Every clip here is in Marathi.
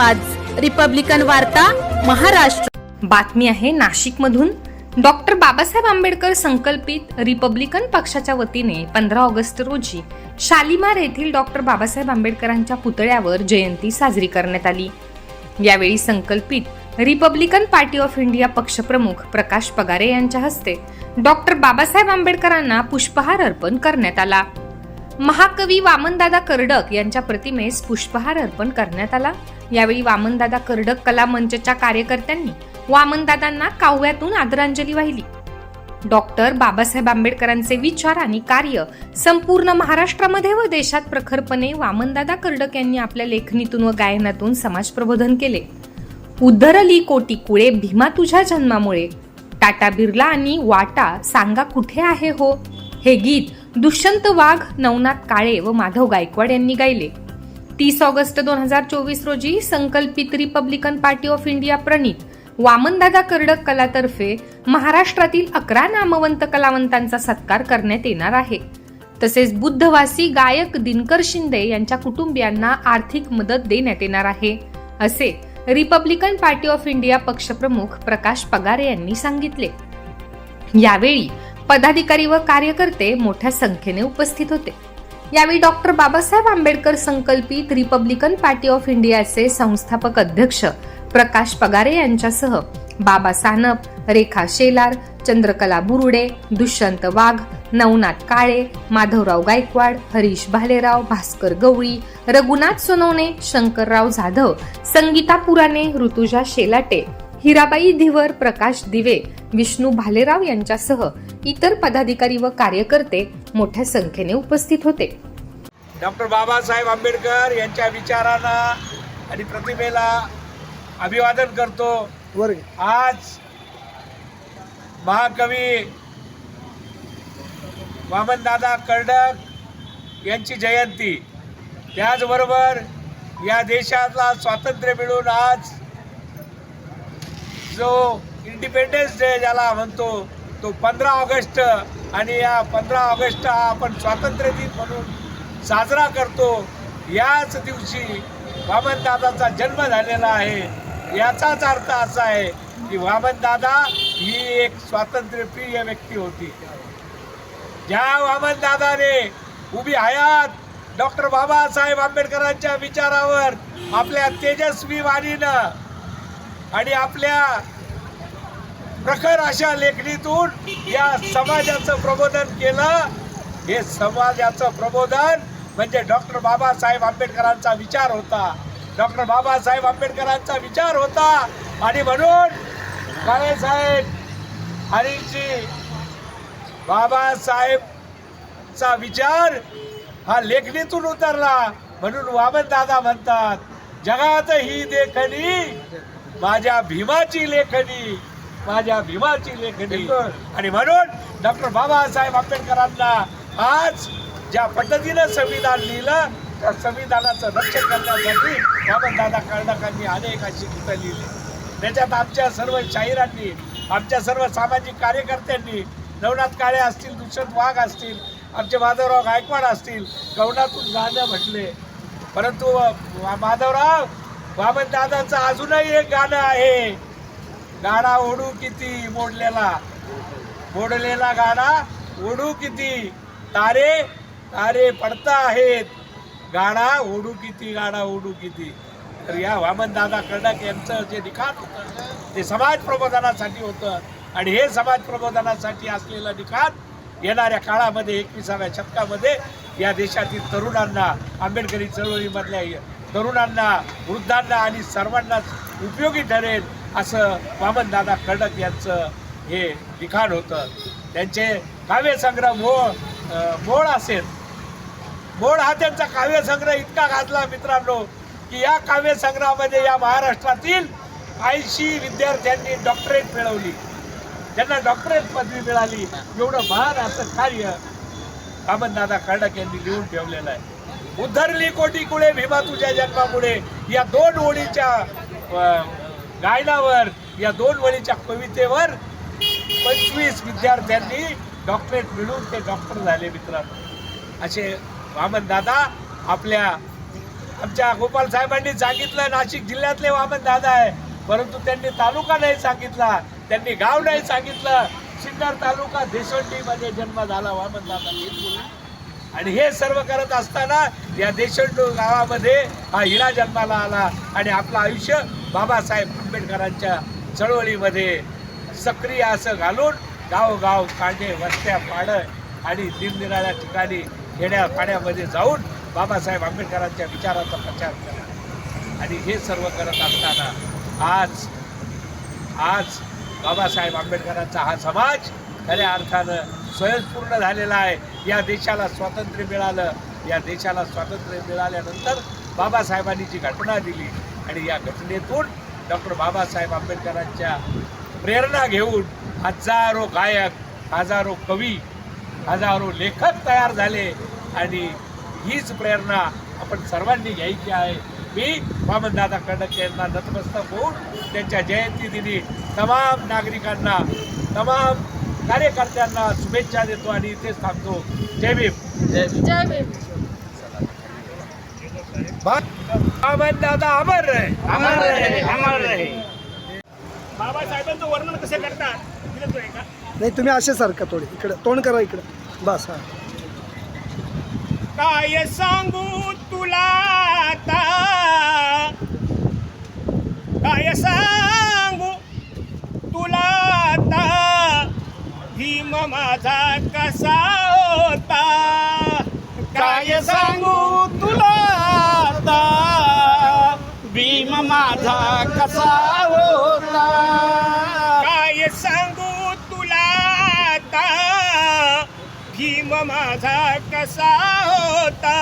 आवाज. रिपब्लिकन वार्ता महाराष्ट्र. बातमी आहे नाशिकमधून. डॉक्टर बाबासाहेब आंबेडकर संकल्पित रिपब्लिकन पक्षाच्या वतीने पंधरा ऑगस्ट रोजी शालिमार येथील डॉक्टर बाबासाहेब आंबेडकरांच्या पुतळ्यावर जयंती साजरी करण्यात आली. यावेळी संकल्पित रिपब्लिकन पार्टी ऑफ इंडिया पक्षप्रमुख प्रकाश पगारे यांच्या हस्ते डॉक्टर बाबासाहेब आंबेडकरांना पुष्पहार अर्पण करण्यात आला. महाकवी वामनदादा कर्डक यांच्या प्रतिमेस पुष्पहार अर्पण करण्यात आला. यावेळी वामनदादा कर्डक कला मंचच्या कार्यकर्त्यांनी वामनदादांना काव्यातून आदरांजली वाहिली. डॉक्टर बाबासाहेब आंबेडकरांचे विचार आणि कार्य संपूर्ण महाराष्ट्रामध्ये व देशात प्रखरपणे वामनदादा कर्डक यांनी आपल्या लेखणीतून व गायनातून समाज प्रबोधन केले. उद्धरली कोटी कुळे भीमा तुझ्या जन्मामुळे. टाटा बिर्ला आणि वाटा सांगा कुठे आहे हो? हे गीत दुष्यंत वाघ नवनाथ काळे व माधव गायकवाड यांनी गायले. तीस ऑगस्ट दोन हजार चोवीस रोजी संकल्पित रिपब्लिकन पार्टी ऑफ इंडिया प्रणित वामनदादा कर्डक कलातर्फे महाराष्ट्रातील अकरा नामवंत कलावंतांचा सत्कार करण्यात येणार आहे. तसेच बुद्धवासी गायक दिनकर शिंदे यांच्या कुटुंबियांना आर्थिक मदत देण्यात येणार आहे. असे रिपब्लिकन पार्टी ऑफ इंडिया पक्षप्रमुख प्रकाश पगारे यांनी सांगितले. यावेळी पदाधिकारी व कार्यकर्ते मोठ्या संख्येने उपस्थित होते. यावेळी डॉक्टर बाबासाहेब आंबेडकर संकल्पित रिपब्लिकन पार्टी ऑफ इंडियाचे संस्थापक अध्यक्ष प्रकाश पगारे यांच्यासह बाबा सानप रेखा शेलार चंद्रकला बुरुडे दुष्यंत वाघ नवनाथ काळे माधवराव गायकवाड हरीश भालेराव भास्कर गवळी रघुनाथ सोनवणे शंकरराव जाधव संगीता पुराणे ऋतुजा शेलाटे हिराबाई धिवर प्रकाश दिवे विष्णू भालेराव यांच्यासह इतर पदाधिकारी व कार्यकर्ते मोठ्या संख्येने उपस्थित होते. डॉक्टर बाबासाहेब आंबेडकर यांच्या विचारांना आणि प्रतिमेला अभिवादन करतो. आज महाकवी वामनदादा कर्डक यांची जयंती. त्याचबरोबर या देशाला स्वातंत्र्य मिळून आज जो इंडिपेंडन्स डे ज्याला म्हणतो तो पंधरा ऑगस्ट आणि या पंधरा ऑगस्ट हा आपण स्वातंत्र्य दिन म्हणून साजरा करतो. याच दिवशी वामनदादाचा जन्म झालेला आहे. याचाच अर्थ असा आहे की वामनदादा ही एक स्वातंत्र्यप्रिय व्यक्ती होती. ज्या वामनदादाने उभी हयात डॉक्टर बाबासाहेब आंबेडकरांच्या विचारावर आपल्या तेजस्वी वाणीनं आणि आपल्या प्रखर अशा लेखणीतून या समाजाचं प्रबोधन केलं. हे समाजाचं प्रबोधन म्हणजे डॉक्टर बाबासाहेब आंबेडकरांचा विचार होता. डॉक्टर बाबासाहेब आंबेडकरांचा विचार होता. आणि म्हणून काळेसाहेब हरीजी बाबासाहेबचा विचार हा लेखणीतून उतरला. म्हणून वामनदादा म्हणतात जगात ही देखणी माझ्या भीमाची लेखणी माझ्या भीमाची लेखणी. आणि म्हणून डॉक्टर बाबासाहेब आंबेडकरांना आज ज्या पद्धतीनं संविधान लिहिलं त्या संविधानाचं रक्षण करण्यासाठी बाबादादा कर्णकांनी अनेक अशी गीतं लिहिली. त्याच्यात आमच्या सर्व शाहिरांनी आमच्या सर्व सामाजिक कार्यकर्त्यांनी नवनाथ काळे असतील दुष्यंत वाघ असतील आमचे माधवराव गायकवाड असतील गवणातून गाणं म्हटले. परंतु माधवराव वामनदादाचं अजूनही एक गाणं आहे. गाणा ओढू किती मोडलेला. मोडलेला गाणा ओढू किती. तारे तारे पडता आहेत. गाणा ओढू किती गाणा ओढू किती. तर या वामनदादा कर्डक यांचं जे लिखाण होतं ते समाज प्रबोधनासाठी होतं. आणि हे समाज प्रबोधनासाठी असलेलं लिखाण येणाऱ्या काळामध्ये एकविसाव्या शतकामध्ये या देशातील तरुणांना आंबेडकरी चळवळीमधल्या तरुणांना वृद्धांना आणि सर्वांनाच उपयोगी ठरेल असं वामनदादा कडक यांचं हे लिखाण होतं. त्यांचे काव्यसंग्रह मोळ मोळ असेल. मोड हा त्यांचा काव्यसंग्रह इतका गाजला मित्रांनो की या काव्यसंग्रहामध्ये या महाराष्ट्रातील ऐंशी विद्यार्थ्यांनी डॉक्टरेट मिळवली. त्यांना डॉक्टरेट पदवी मिळाली. एवढं महान असं कार्य वामनदादा कर्डक यांनी लिहून ठेवलेलं आहे. उद्धरली कोटी कुळे भीमा तुझ्या जन्मामुळे. या दोन ओळीच्या गायनावर या दोन ओळीच्या कवितेवर पंचवीस विद्यार्थ्यांनी डॉक्टरेट मिळून ते डॉक्टर झाले मित्रांनो. असे वामन दादा आपल्या आमच्या गोपाल साहेबांनी सांगितलं नाशिक जिल्ह्यातले वामन दादा आहे. परंतु त्यांनी तालुका नाही सांगितला त्यांनी गाव नाही सांगितलं. सिन्नर तालुका देशवंडीमध्ये जन्म झाला वामन दादा. आणि हे सर्व करत असताना या देशंडू गावामध्ये हा हिरा जन्माला आला आणि आपलं आयुष्य बाबासाहेब आंबेडकरांच्या चळवळीमध्ये सक्रिय असं घालून गावोगाव कांडे वस्त्या पाडं आणि निरनिराळ्या ठिकाणी खेड्या पाण्यामध्ये जाऊन बाबासाहेब आंबेडकरांच्या विचाराचा प्रचार करा आणि हे सर्व करत असताना आज आज बाबासाहेब आंबेडकरांचा हा समाज खऱ्या अर्थानं स्वयंपूर्ण झालेला आहे. या देशाला स्वातंत्र्य मिळालं. या देशाला स्वातंत्र्य मिळाल्यानंतर बाबासाहेबांनी जी घटना दिली. आणि या घटनेतून डॉक्टर बाबासाहेब आंबेडकरांच्या प्रेरणा घेऊन हजारो गायक हजारो कवी हजारो लेखक तयार झाले. आणि हीच प्रेरणा आपण सर्वांनी घ्यायची आहे. मी वामनदादा कडक यांना नतमस्तक होऊन त्यांच्या जयंती दिनी तमाम नागरिकांना तमाम कार्यकर्त्यांना शुभेच्छा देतो आणि इथेच थांबतो. जय भीम. वामनदादा अमर रहे. अमर रहे, अमर रहे. बाबासाहेबांचं वर्णन कसे करतात? दिलं का नाही तुम्ही असे सारखं थोडे. इकडे तोंड करा इकडं. बस हा. काय सांगू तुला आता काय सांगू तुला आता भीम माझा कसा होता? काय सांगू तुला आता? भीम माझा कसा होता? काय सांगू तुला आता? भीम माझा कसा होता?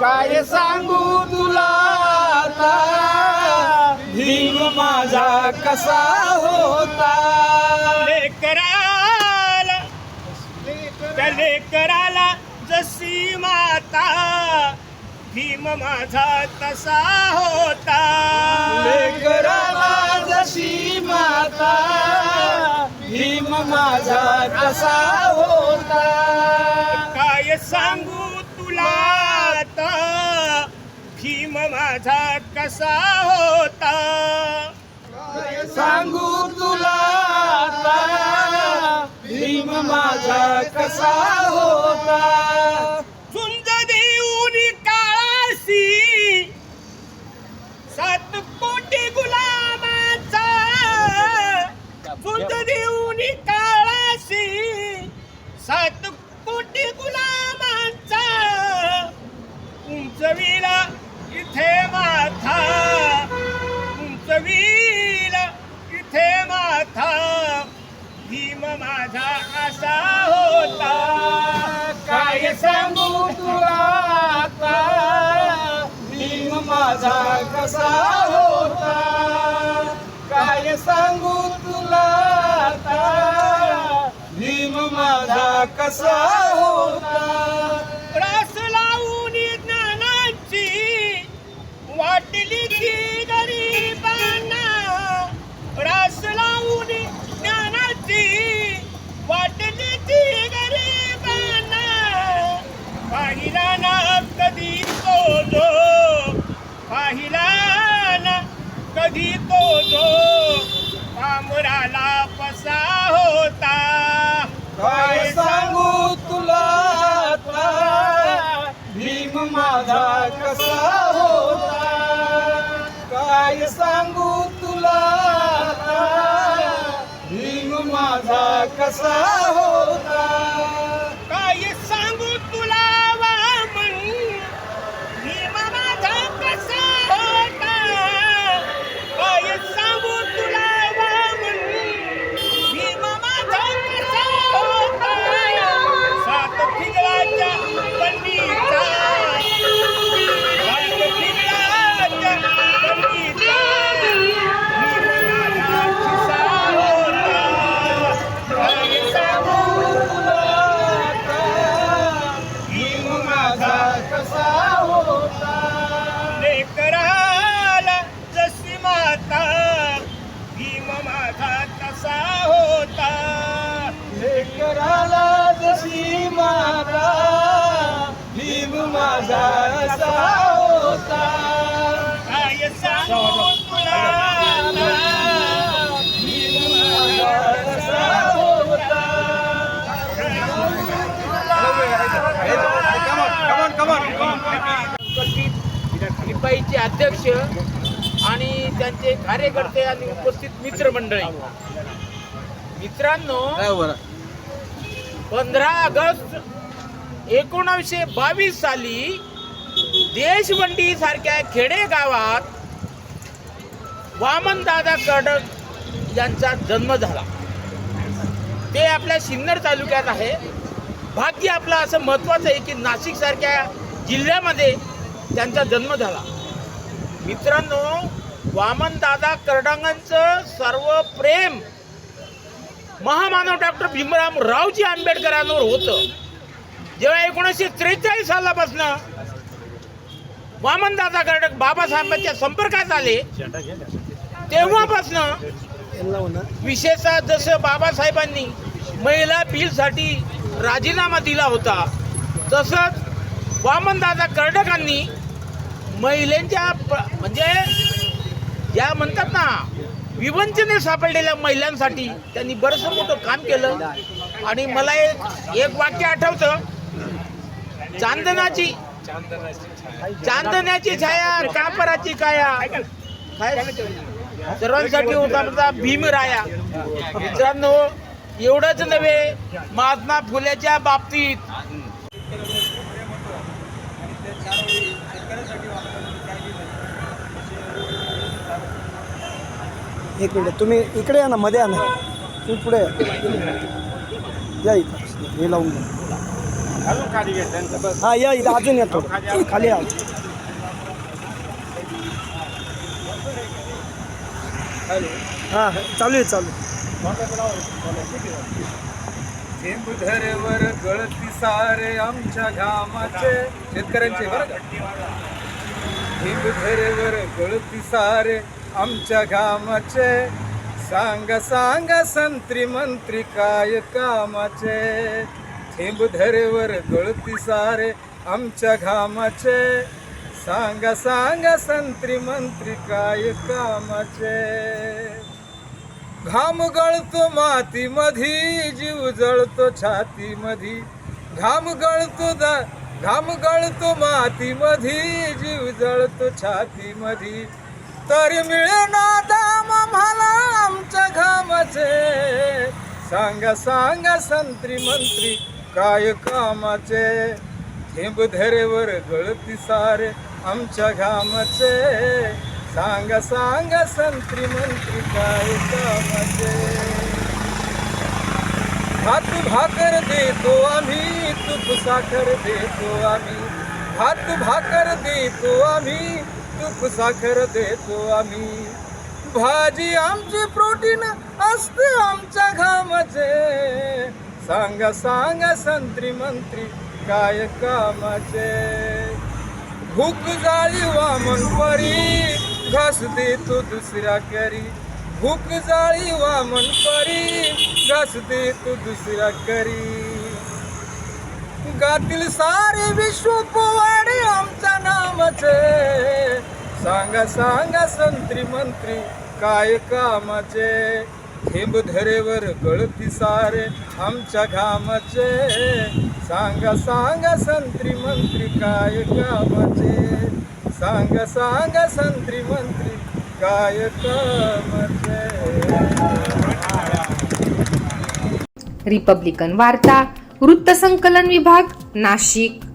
काय सांगू तुला आता? भीम माझा कसा होता? लेकरा लेकराला जशी माता भीम माझा तसा होता. लेकराला जशी माता भीम माझा कसा होता. काय सांगू तुला आता? भीम माझा कसा होता? सांगू तुला आता? माझा कसा होता? झुंज देऊन काळाशी सात कोटी गुलामाचा. झुंज देऊन काळाशी सात कोटी गुलामांचा. उंचविला इथे माथा. उंचविला इथे माथा. भीम माझा कसा होता? काय सांगू तुला भीम माझा कसा होता? काय सांगू तुला भीम माझा कसा होता? तो जो पाहिला ना कधी तो जो पामुराला पसा होता. काय सांगू तुला आता? भीम माझा कसा होता? काय सांगू तुला आता? भीम माझा कसा होता? रिपाईचे अध्यक्ष आणि त्यांचे कार्यकर्ते आणि उपस्थित मित्रमंडळी. मित्रांनो पंधरा ऑगस्ट एकोणावीसशे बावीस साली देशबंडी सारख्या खेडे गावात वामनदादा कडक यांचा जन्म झाला. ते आपल्या सिन्नर तालुक्यात आहे. भाग्य आपलं असं महत्वाचं आहे की नाशिक सारख्या जिल्ह्यामध्ये त्यांचा जन्म झाला. मित्रांनो वामनदादा कर्डांगांचं सर्व प्रेम महामानव डॉक्टर भीमराव रावजी आंबेडकरांवर होतं. जेव्हा एकोणीसशे त्रेचाळीस सालापासनं वामनदादा कर्डक बाबासाहेबांच्या संपर्कात आले तेव्हापासनं विशेषतः जसं बाबासाहेबांनी महिला बिलसाठी राजीनामा दिला होता तसंच वामनदादा कर्डकांनी महिलांच्या प- म्हणजे ज्या म्हणतात ना विवंचने सापडलेल्या महिलांसाठी त्यांनी बरंचसं मोठं काम केलं. आणि मला एक एक वाक्य आठवतं. चांदनाची चांदण्याची छाया कापराची काया. काय? सर्वांसाठी होता म्हणता भीमराया. मित्रांनो एवढंच नव्हे महात्मा फुल्याच्या बाबतीत. एक मिनिट तुम्ही इकडे या ना मध्ये या ना. तुम्ही पुढे या. या इथं. हे लावून घ्या. हा या इथं. अजून येतो खाली या. हा चालू आहे चालू धरेवर गळती सारे आमच्या घामाचे शेतकऱ्यांचे बरं का? धरेवर गळती सारे आमच्या घामाचे सांग सांग संत्री मंत्री काय कामाचे? थेंब धरेवर गळती सारे आमच्या घामाचे. सांग सांग संत्री मंत्री काय कामाचे? घाम गळतो माती मधी जीव जळतो छाती मधी घाम गळतो दा घाम गळतो माती मधी जीव जळतो छाती मधी तरी मिळेना दाम आम्हाला आमच्या घामाचे. सांगा सांगा संत्री मंत्री काय कामाचे? थेंब धरेवर गळती सारे आमच्या घामाचे. सांगा सांगा संत्री मंत्री काय कामाचे? भात भाकर देतो आम्ही तूप साखर देतो आम्ही. भात भाकर देतो आम्ही तूप साखर देतो आम्ही. भाजी आमची प्रोटीन असते आमच्या घामाचे. सांगा सांगा संत्री मंत्री काय कामाचे? भूक जाळी वामन परी घास तू दुसऱ्या करी. भूक जाळी वामन परी घास तू दुसऱ्या करी. गातील सारे विश्व पोवाडे आमच्या नामाचे. सांगा सांगा संत्री मंत्री काय कामाचे? थेंब धरेवर गळती सारे आमच्या घामाचे. सांगा सांगा संत्री मंत्री काय कामाचे? सांगा सांगा संत्री मंत्री काय कामाचे? रिपब्लिकन वार्ता वृत्तसंकलन विभाग नाशिक.